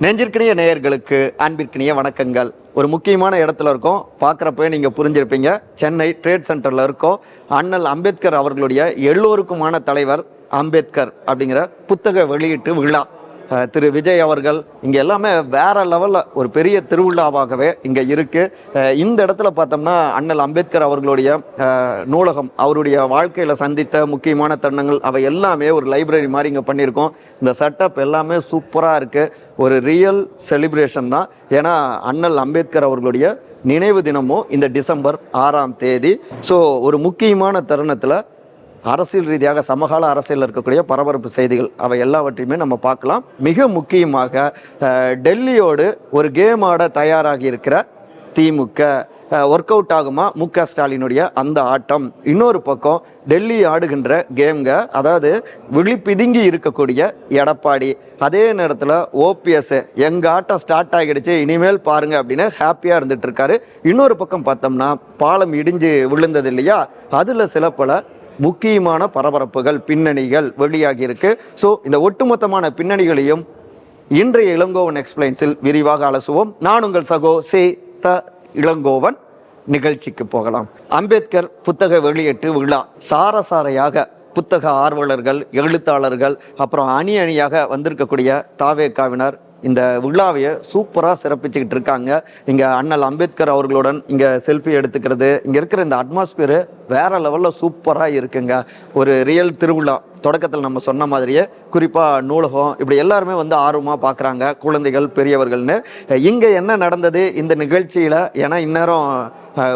நெஞ்சிற்கினிய நேயர்களுக்கு அன்பிற்கினிய வணக்கங்கள். ஒரு முக்கியமான இடத்துல இருக்கோம். பார்க்குறப்ப நீங்கள் புரிஞ்சிருப்பீங்க. சென்னை ட்ரேட் சென்டரில் இருக்கோம். அண்ணல் அம்பேத்கர் அவர்களுடைய எல்லோருக்குமான தலைவர் அம்பேத்கர் அப்படிங்கிற புத்தக வெளியீட்டு விழா. திரு விஜய் அவர்கள் இங்கே எல்லாமே வேற லெவலில் ஒரு பெரிய திருவிழாவாகவே இங்கே இருக்குது இந்த இடத்துல பார்த்தோம்னா அண்ணல் அம்பேத்கர் அவர்களுடைய நூலகம் அவருடைய வாழ்க்கையில் சந்தித்த முக்கியமான தருணங்கள் அவை எல்லாமே ஒரு லைப்ரரி மாதிரி இங்கே பண்ணியிருக்கோம். இந்த செட்டப் எல்லாமே சூப்பராக இருக்குது ஒரு ரியல் செலிப்ரேஷன் தான். ஏன்னா அண்ணல் அம்பேத்கர் அவர்களுடைய நினைவு தினமும் இந்த டிசம்பர் ஆறாம் தேதி. ஸோ ஒரு முக்கியமான தருணத்தில் அரசியல் ரீதியாக சமகால அரசியலில் இருக்கக்கூடிய பரபரப்பு செய்திகள் அவை எல்லாவற்றையுமே நம்ம பார்க்கலாம். மிக முக்கியமாக டெல்லியோடு ஒரு கேம் ஆட தயாராகி இருக்கிற திமுக. ஒர்க் அவுட் ஆகுமா? மு க ஸ்டாலினுடைய அந்த ஆட்டம். இன்னொரு பக்கம் டெல்லி ஆடுகின்ற கேம்க அதாவது விழிப்பிதுங்கி இருக்கக்கூடிய எடப்பாடி. அதே நேரத்தில் ஓபிஎஸ் எங்கள் ஆட்டம் ஸ்டார்ட் ஆகிடுச்சு இனிமேல் பாருங்கள் அப்படின்னு ஹாப்பியாக இருந்துட்டு இருக்காரு. இன்னொரு பக்கம் பார்த்தோம்னா பாலம் இடிஞ்சு விழுந்தது இல்லையா? அதில் சில பல முக்கியமான பரபரப்புகள் பின்னணிகள் வெளியாகியிருக்கு ஸோ இந்த ஒட்டுமொத்தமான பின்னணிகளையும் இன்றைய இளங்கோவன் எக்ஸ்பிளைன்ஸில் விரிவாக அலசுவோம். நான் உங்கள் சகோ சே த இளங்கோவன். நிகழ்ச்சிக்கு போகலாம். அம்பேத்கர் புத்தக வெளியீட்டு விழா. சாரசாரையாக புத்தக ஆர்வலர்கள் எழுத்தாளர்கள் அப்புறம் அணி அணியாக வந்திருக்கக்கூடிய தாவேக்காவினர் இந்த விழாவையை சூப்பராக சிறப்பிச்சுக்கிட்டு இருக்காங்க. இங்கே அண்ணல் அம்பேத்கர் அவர்களுடன் இங்கே செல்ஃபி எடுத்துக்கிறது. இங்கே இருக்கிற இந்த அட்மாஸ்பியரு வேற லெவலில் சூப்பராக இருக்குங்க. ஒரு ரியல் திருவிழா. தொடக்கத்தில் நம்ம சொன்ன மாதிரியே குறிப்பாக நூலகம் இப்படி எல்லாருமே வந்து ஆர்வமாக பார்க்குறாங்க குழந்தைகள் பெரியவர்கள்னு. இங்கே என்ன நடந்தது? இந்த நிகழ்ச்சியில் ஏன்னா இந்நேரம்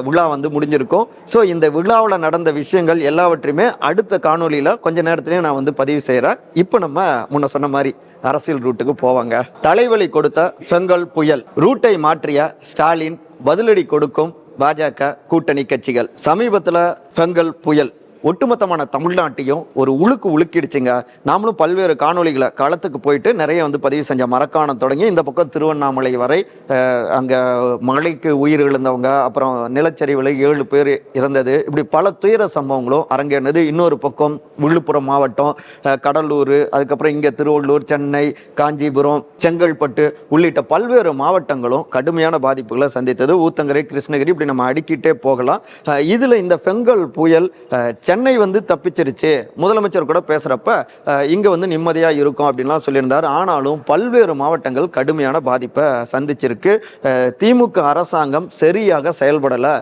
விழா வந்து முடிஞ்சிருக்கும். ஸோ இந்த விழாவில் நடந்த விஷயங்கள் எல்லாவற்றையுமே அடுத்த காணொலியில் கொஞ்ச நேரத்துலேயே நான் வந்து பதிவு செய்கிறேன் இப்போ நம்ம முன்ன சொன்ன மாதிரி அரசியல் ரூட்டுக்கு போவாங்க. தலைவலி கொடுத்த பெங்கல் புயல் ரூட்டை மாற்றிய ஸ்டாலின் பதிலடி கொடுக்கும் பாஜக கூட்டணி கட்சிகள். சமீபத்தில் பெங்கல் புயல் ஒட்டுமொத்தமான தமிழ்நாட்டையும் ஒரு உழுக்கு உழுக்கிடுச்சுங்க. நாமளும் பல்வேறு காணொளிகளை களத்துக்கு போயிட்டு நிறைய வந்து பதிவு செஞ்ச மரக்காணம் தொடங்கி இந்த பக்கம் திருவண்ணாமலை வரை அங்கே மழைக்கு உயிர் இழந்தவங்க அப்புறம் நிலச்சரிவில் ஏழு பேர் இறந்தது. இப்படி பல துயர சம்பவங்களும் அரங்கேறினது. இன்னொரு பக்கம் விழுப்புரம் மாவட்டம் கடலூர் அதுக்கப்புறம் இங்கே திருவள்ளூர் சென்னை காஞ்சிபுரம் செங்கல்பட்டு உள்ளிட்ட பல்வேறு மாவட்டங்களும் கடுமையான பாதிப்புகளை சந்தித்தது. ஊத்தங்கரை கிருஷ்ணகிரி இப்படி நம்ம அடுக்கிட்டே போகலாம். இதில் இந்த பெங்கல் புயல் சென்னை வந்து தப்பிச்சிருச்சு. முதலமைச்சர் கூட பேசுகிறப்ப இங்கே வந்து நிம்மதியாக இருக்கும் அப்படின்லாம் சொல்லியிருந்தார். ஆனாலும் பல்வேறு மாவட்டங்கள் கடுமையான பாதிப்பை சந்திச்சிருக்கு. திமுக அரசாங்கம் சரியாக செயல்படலை.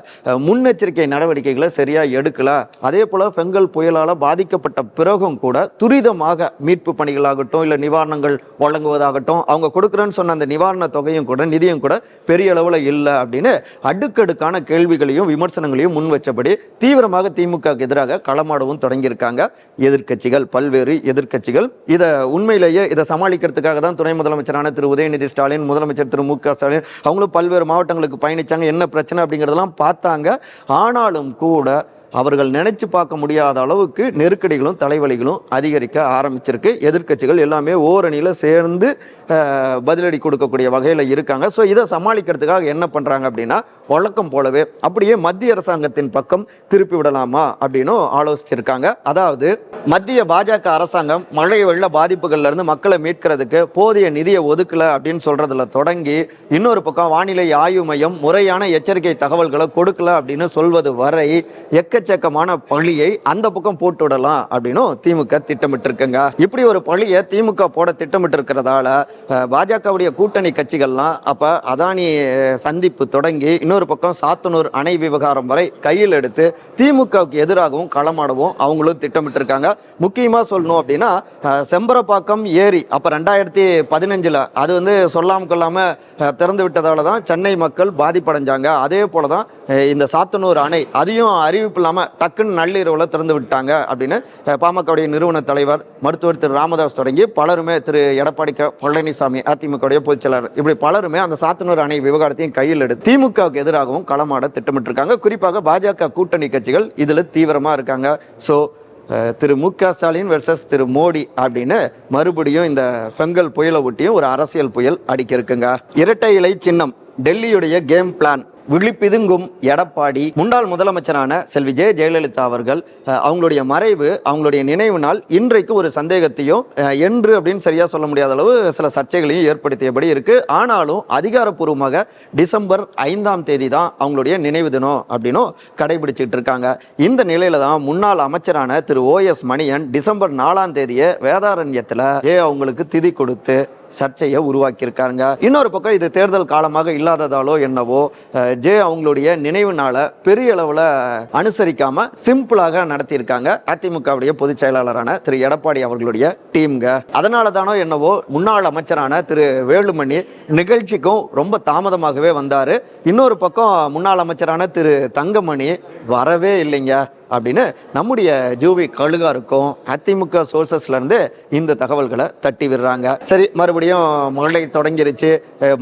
முன்னெச்சரிக்கை நடவடிக்கைகளை சரியாக எடுக்கலை. அதே போல் பெங்கல் புயலால் பாதிக்கப்பட்ட பிறகும் கூட துரிதமாக மீட்பு பணிகளாகட்டும் இல்லை நிவாரணங்கள் வழங்குவதாகட்டும் அவங்க கொடுக்குறேன்னு சொன்ன அந்த நிவாரண தொகையும் கூட நிதியும் கூட பெரிய அளவில் இல்லை அப்படின்னு அடுக்கடுக்கான கேள்விகளையும் விமர்சனங்களையும் முன் வச்சபடி தீவிரமாக திமுகவுக்கு எதிராக களமாடவும் தொடங்கியிருக்காங்க. எதிர்க்கட்சிகள் பல்வேறு எதிர்க்கட்சிகள். இதை உண்மையிலேயே இதை சமாளிக்கிறதுக்காக தான் துணை முதலமைச்சரான திரு உதயநிதி ஸ்டாலின் முதலமைச்சர் திரு மு க ஸ்டாலின் அவங்களும் பல்வேறு மாவட்டங்களுக்கு பயணித்தாங்க என்ன பிரச்சனை அப்படிங்கிறதெல்லாம் பார்த்தாங்க. ஆனாலும் கூட அவர்கள் நினைச்சு பார்க்க முடியாத அளவுக்கு நெருக்கடிகளும் தலைவலிகளும் அதிகரிக்க ஆரம்பிச்சிருக்கு. எதிர்க்கட்சிகள் எல்லாமே ஓரணியில் சேர்ந்து பதிலடி கொடுக்கக்கூடிய வகையில் இருக்காங்க. ஸோ இதை சமாளிக்கிறதுக்காக என்ன பண்ணுறாங்க அப்படின்னா வழக்கம் போலவே அப்படியே மத்திய அரசாங்கத்தின் பக்கம் திருப்பி விடலாமா அப்படின்னும் ஆலோசிச்சிருக்காங்க. அதாவது மத்திய பாஜக அரசாங்கம் மழை வெள்ள பாதிப்புகள்ல இருந்து மக்களை மீட்கிறதுக்கு போதிய நிதியை ஒதுக்கல அப்படின்னு சொல்றதுல தொடங்கி இன்னொரு பக்கம் வானிலை ஆய்வு மையம் முறையான எச்சரிக்கை தகவல்களை கொடுக்கல அப்படின்னு சொல்வது வரை எக்க எக்கச்சக்கமான பழியை அந்த பக்கம் போட்டு விடலாம் அப்படின்னும் திமுக திட்டமிட்டு இருக்குங்க இப்படி ஒரு பழியை திமுக போட திட்டமிட்டு இருக்கிறதால பாஜகவுடைய கூட்டணி கட்சிகள்லாம் அப்போ அதானி சந்திப்பு தொடங்கி இன்னொரு பக்கம் சாத்தனூர் அணை விவகாரம் வரை கையில் எடுத்து திமுகவுக்கு எதிராகவும் களமாடவும் அவங்களும் திட்டமிட்டு இருக்காங்க முக்கியமா சொல்லணும் அப்படின்னா செம்பரப்பாக்கம் ஏரி அப்ப ரெண்டாயிரத்தி பதினஞ்சில் அது வந்து சொல்லாம கொள்ளாமல் திறந்து விட்டதால தான் சென்னை மக்கள் பாதிப்படைஞ்சாங்க. அதே போல தான் இந்த சாத்தனூர் அணை அதையும் அறிவிப்பு இல்லாமல் டக்குன்னு நள்ளிரவில் திறந்து விட்டாங்க அப்படின்னு பாமகவுடைய நிறுவன தலைவர் மருத்துவர் திரு ராமதாஸ் தொடங்கி பலருமே திரு எடப்பாடி பழனிசாமி அதிமுகவுடைய பொதுச்செயலாளர் இப்படி பலருமே அந்த சாத்தனூர் அணை விவகாரத்தையும் கையில் எடுத்து திமுகவுக்கு எதிராகவும் களமாட திட்டமிட்டிருக்காங்க. குறிப்பாக பாஜக கூட்டணி கட்சிகள் இதில் தீவிரமாக இருக்காங்க. ஸோ திரு மு க ஸ்டாலின் வெர்சஸ் திரு மோடி அப்படின்னு மறுபடியும் இந்த பெங்கல் புயலை ஒட்டியும் ஒரு அரசியல் புயல் அடிக்க இருக்குங்க. இரட்டை இலை சின்னம் டெல்லியுடைய கேம் பிளான் விழிப்பிதுங்கும் எடப்பாடி முன்னாள் முதலமைச்சரான செல்வி ஜெய ஜெயலலிதா அவர்கள் அவங்களுடைய மறைவு அவங்களுடைய நினைவு நாள் இன்றைக்கு ஒரு சந்தேகத்தையும் என்று அப்படின்னு சரியா சொல்ல முடியாத அளவு சில சர்ச்சைகளையும் ஏற்படுத்தியபடி இருக்கு. ஆனாலும் அதிகாரப்பூர்வமாக டிசம்பர் ஐந்தாம் தேதி தான் அவங்களுடைய நினைவு தினம் அப்படின்னும் கடைபிடிச்சிட்டு இருக்காங்க. இந்த நிலையில தான் முன்னாள் அமைச்சரான Thiru O. S. Manian December நாலாம் தேதியை வேதாரண்யத்தில் ஏ. அவங்களுக்கு திதி கொடுத்து சர்ச்சையை உருவாக்கியிருக்காருங்க. இன்னொரு பக்கம் இது தேர்தல் காலமாக இல்லாததாலோ என்னவோ ஜே அவங்களுடைய நினைவு நாளை பெரிய அளவில் அனுசரிக்காம சிம்பிளாக நடத்தியிருக்காங்க. அதிமுகவுடைய பொதுச் செயலாளரான திரு எடப்பாடி அவர்களுடைய டீம்ங்க. அதனால தானோ என்னவோ முன்னாள் அமைச்சரான திரு வேலுமணி நிகழ்ச்சிக்கும் ரொம்ப தாமதமாகவே வந்தார். இன்னொரு பக்கம் முன்னாள் அமைச்சரான திரு தங்கமணி வரவே இல்லைங்க அப்படின்னு நம்முடைய ஜூவி கழுகாருக்கும் அதிமுக சோர்சஸ்லேருந்து இந்த தகவல்களை தட்டி விடுறாங்க. சரி மறுபடியும் மழை தொடங்கிருச்சு.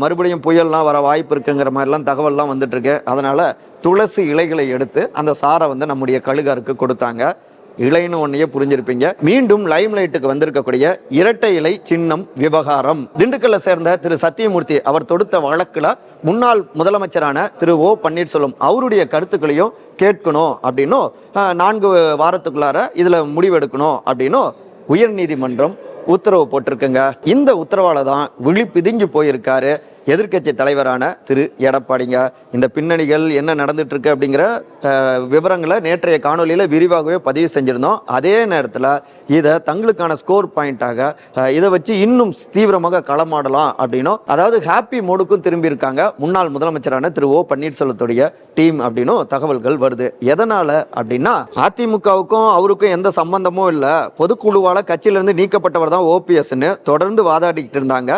மறுபடியும் புயல்லாம் வர வாய்ப்பு இருக்குங்கிற மாதிரிலாம் தகவல்லாம் வந்துட்டுருக்கு அதனால் துளசி இலைகளை எடுத்து அந்த சாரை வந்து நம்முடைய கழுகாருக்கு கொடுத்தாங்க. இலைன்னு ஒன்னையே புரிஞ்சிருப்பீங்க. மீண்டும் லைம் லைட்டுக்கு வந்திருக்கக்கூடிய இரட்டை இலை சின்னம் விவகாரம். திண்டுக்கல்ல சேர்ந்த திரு சத்தியமூர்த்தி அவர் தொடுத்த வழக்குல முன்னாள் முதலமைச்சரான திரு ஓ பன்னீர்செல்வம் அவருடைய கருத்துக்களையும் கேட்கணும் அப்படின்னும் நான்கு வாரத்துக்குள்ளார இதுல முடிவெடுக்கணும் அப்படின்னும் உயர்நீதிமன்றம் உத்தரவு போட்டிருக்குங்க. இந்த உத்தரவால தான் விழி பிதுங்கி போயிருக்காரு எதிர்க்கட்சி தலைவரான திரு எடப்பாடிங்க இந்த பின்னணிகள் என்ன நடந்துட்டு இருக்கு அப்படிங்கிற விவரங்களை நேற்றைய காணொலியில் விரிவாகவே பதிவு செஞ்சுருந்தோம். அதே நேரத்தில் இதை தங்களுக்கான ஸ்கோர் பாயிண்டாக இதை வச்சு இன்னும் தீவிரமாக களமாடலாம் அப்படின்னும் அதாவது ஹாப்பி மோடுக்கும் திரும்பி இருக்காங்க முன்னாள் முதலமைச்சரான திரு ஓ பன்னீர்செல்வத்துடைய டீம் அப்படின்னும் தகவல்கள் வருது. எதனால் அப்படின்னா அதிமுகவுக்கும் அவருக்கும் எந்த சம்பந்தமும் இல்லை. பொதுக்குழுவால் கட்சியிலிருந்து நீக்கப்பட்டவர் தான் ஓபிஎஸ்ன்னு தொடர்ந்து வாதாடிக்கிட்டு இருந்தாங்க.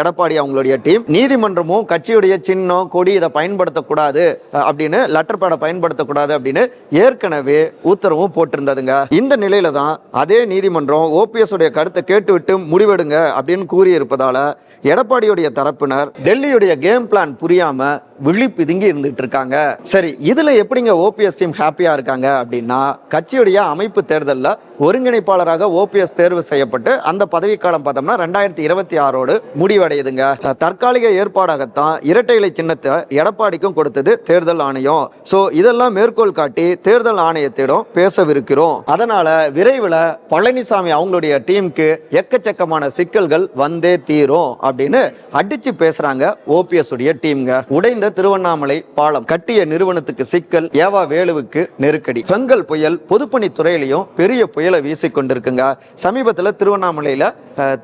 எடப்பாடி அவங்களுடைய டீம் நீதிமன்றமும் கட்சியுடைய சின்னம் கொடி இதை பயன்படுத்தக்கூடாது அப்படின்னு லெட்டர் பேடை பயன்படுத்தக்கூடாது அப்படின்னு ஏற்கனவே உத்தரவும் போட்டிருந்ததுங்க. இந்த நிலையில தான் அதே நீதிமன்றம் ஓபிஎஸ் உடைய கருத்தை கேட்டுவிட்டு முடிவெடுங்க அப்படின்னு கூறியிருப்பதால எடப்பாடியுடைய தரப்பினர் டெல்லியுடைய கேம் பிளான் புரியாம விழி பிதுங்கி இருந்துட்டு இருக்காங்க சரி இதுல எப்படிங்க ஓபிஎஸ் டீம் ஹாப்பியா இருக்காங்க அப்படின்னா கட்சியுடைய அமைப்பு தேர்தலில் ஒருங்கிணைப்பாளராக ஓபிஎஸ் தேர்வு செய்யப்பட்டு அந்த பதவிக்காலம் பார்த்தோம்னா ரெண்டாயிரத்தி இருபத்தி ஆறோடு முடிவடையுதுங்க. தற்காலிக ஏற்பாடாகத்தான் இரட்டை இலை சின்னத்தை எடப்பாடிக்கும் கொடுத்தது தேர்தல் ஆணையம். ஸோ இதெல்லாம் மேற்கோள் காட்டி தேர்தல் ஆணையத்திடம் பேசவிருக்கிறோம். அதனால விரைவில் பழனிசாமி அவங்களுடைய டீமுக்கு எக்கச்சக்கமான சிக்கல்கள் வந்தே தீரும் அப்படின்னு அடிச்சு பேசுறாங்க ஓபிஎஸ் உடைய டீம்ங்க. உடைந்த திருவண்ணாமலை பாலம் கட்டிய நிறுவனத்துக்கு சிக்கல் ஏவா வேலுவுக்கு நெருக்கடி. பெங்கல் புயல் பொதுப்பணித்துறையிலையும் பெரிய புயலை வீசி கொண்டிருக்குங்க. சமீபத்தில் திருவண்ணாமலையில்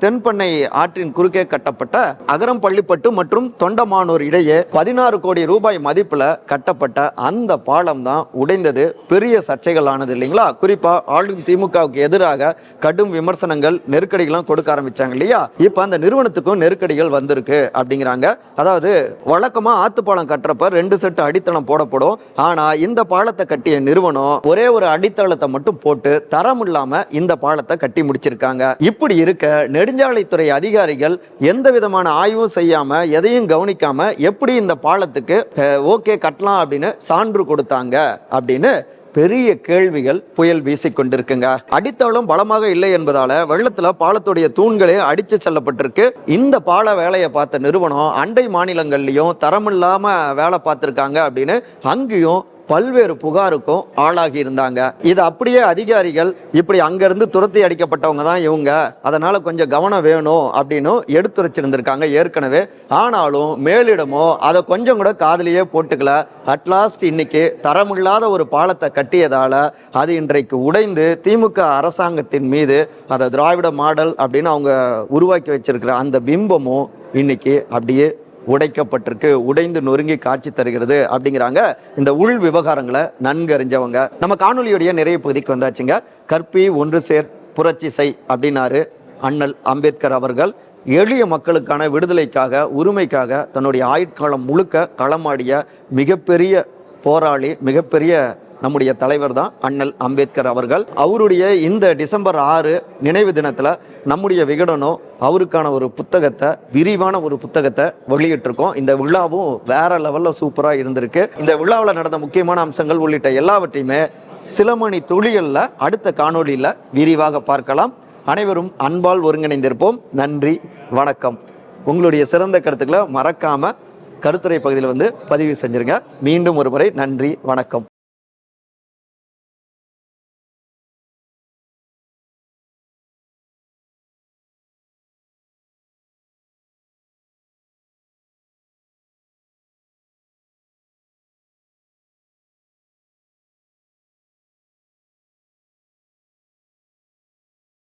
தென்பண்ணை ஆற்றின் குறுக்கே கட்டப்பட்ட அகரம் பள்ளிப்பட்டு மற்றும் தொண்டமானூர் இடையே பதினாறு கோடி ரூபாய் மதிப்புல கட்டப்பட்ட அந்த பாலம் தான் உடைந்தது. பெரிய சர்ச்சைகள் ஆனது இல்லைங்களா? குறிப்பா ஆளும் திமுகவுக்கு எதிராக கடும் விமர்சனங்கள் நெருக்கடிகளும் கொடுக்க ஆரம்பிச்சாங்க இல்லையா? இப்போ அந்த நிறுவனத்துக்கும் நெருக்கடிகள் வந்திருக்கு அப்படிங்கிறாங்க. அதாவது வழக்கமா ஆத்துப்பாலம் கட்டுறப்ப ரெண்டு செட்டு அடித்தளம் போடப்படும். ஆனா இந்த பாலத்தை கட்டிய நிறுவனம் ஒரே ஒரு அடித்தளத்தை மட்டும் போட்டு தரம் இல்லாம இந்த பாலத்தை கட்டி முடிச்சிருக்காங்க. இப்படி இருக்க நெடுஞ்சாலைத்துறை அதிகாரிகள் எந்த விதமான ஆய்வும் செய்யாம எதையும் கவனிக்காம எப்படி இந்த பாலத்துக்கு ஓகே கட்டலாம் அப்படின்னு சான்று கொடுத்தாங்க அப்படின்னு பெரிய கேள்விகள் புயல் வீசிக்கொண்டிருக்குங்க. அடித்தளம் பலமாக இல்லை என்பதால வெள்ளத்துல பாலத்துடைய தூண்களே அடிச்சு செல்லப்பட்டிருக்கு. இந்த பால வேலையை பார்த்த நிறுவனம் அண்டை மாநிலங்கள்லயும் தரமில்லாம வேலை பார்த்திருக்காங்க அப்படின்னு அங்கேயும் பல்வேறு புகாருக்கும் ஆளாகி இருந்தாங்க. இது அப்படியே அதிகாரிகள் இப்படி அங்கிருந்து துரத்தி அடிக்கப்பட்டவங்க தான் இவங்க. அதனால கொஞ்சம் கவனம் வேணும் அப்படின்னு எடுத்துரைச்சிருந்திருக்காங்க ஏற்கனவே. ஆனாலும் மேலிடமோ அதை கொஞ்சம் கூட காதலியே போட்டுக்கல. அட்லாஸ்ட் இன்னைக்கு தரமில்லாத ஒரு பாலத்தை கட்டியதால அது இன்றைக்கு உடைந்து திமுக அரசாங்கத்தின் மீது அதை திராவிட மாடல் அப்படின்னு அவங்க உருவாக்கி வச்சிருக்கிற அந்த பிம்பமும் இன்னைக்கு அப்படியே உடைக்கப்பட்டிருக்கு உடைந்து நொறுங்கி காட்சி தருகிறது அப்படிங்கிறாங்க. இந்த உள் விவகாரங்களை நன்கு அறிஞ்சவங்க. நம்ம காணொலியுடைய நிறைய பகுதிக்கு வந்தாச்சுங்க. கற்பி ஒன்று சேர் புரட்சிசை அப்படின்னாரு அண்ணல் அம்பேத்கர் அவர்கள். எளிய மக்களுக்கான விடுதலைக்காக உரிமைக்காக தன்னுடைய ஆயுட்காலம் முழுக்க களமாடிய மிகப்பெரிய போராளி மிகப்பெரிய நம்முடைய தலைவர் தான் அண்ணல் அம்பேத்கர் அவர்கள். அவருடைய இந்த டிசம்பர் ஆறு நினைவு தினத்தில் நம்முடைய விகடனும் அவருக்கான ஒரு புத்தகத்தை விரிவான ஒரு புத்தகத்தை வெளியிட்டிருக்கோம். இந்த விழாவும் வேற லெவலில் சூப்பராக இருந்திருக்கு. இந்த விழாவில் நடந்த முக்கியமான அம்சங்கள் உள்ளிட்ட எல்லாவற்றையுமே சில மணி துளிகளில் அடுத்த காணொளியில் விரிவாக பார்க்கலாம். அனைவரும் அன்பால் ஒருங்கிணைந்திருப்போம். நன்றி வணக்கம். உங்களுடைய சிறந்த கருத்துக்களை மறக்காமல் கருத்துரை பகுதியில் வந்து பதிவு செஞ்சிருங்க. மீண்டும் ஒரு முறை நன்றி வணக்கம்.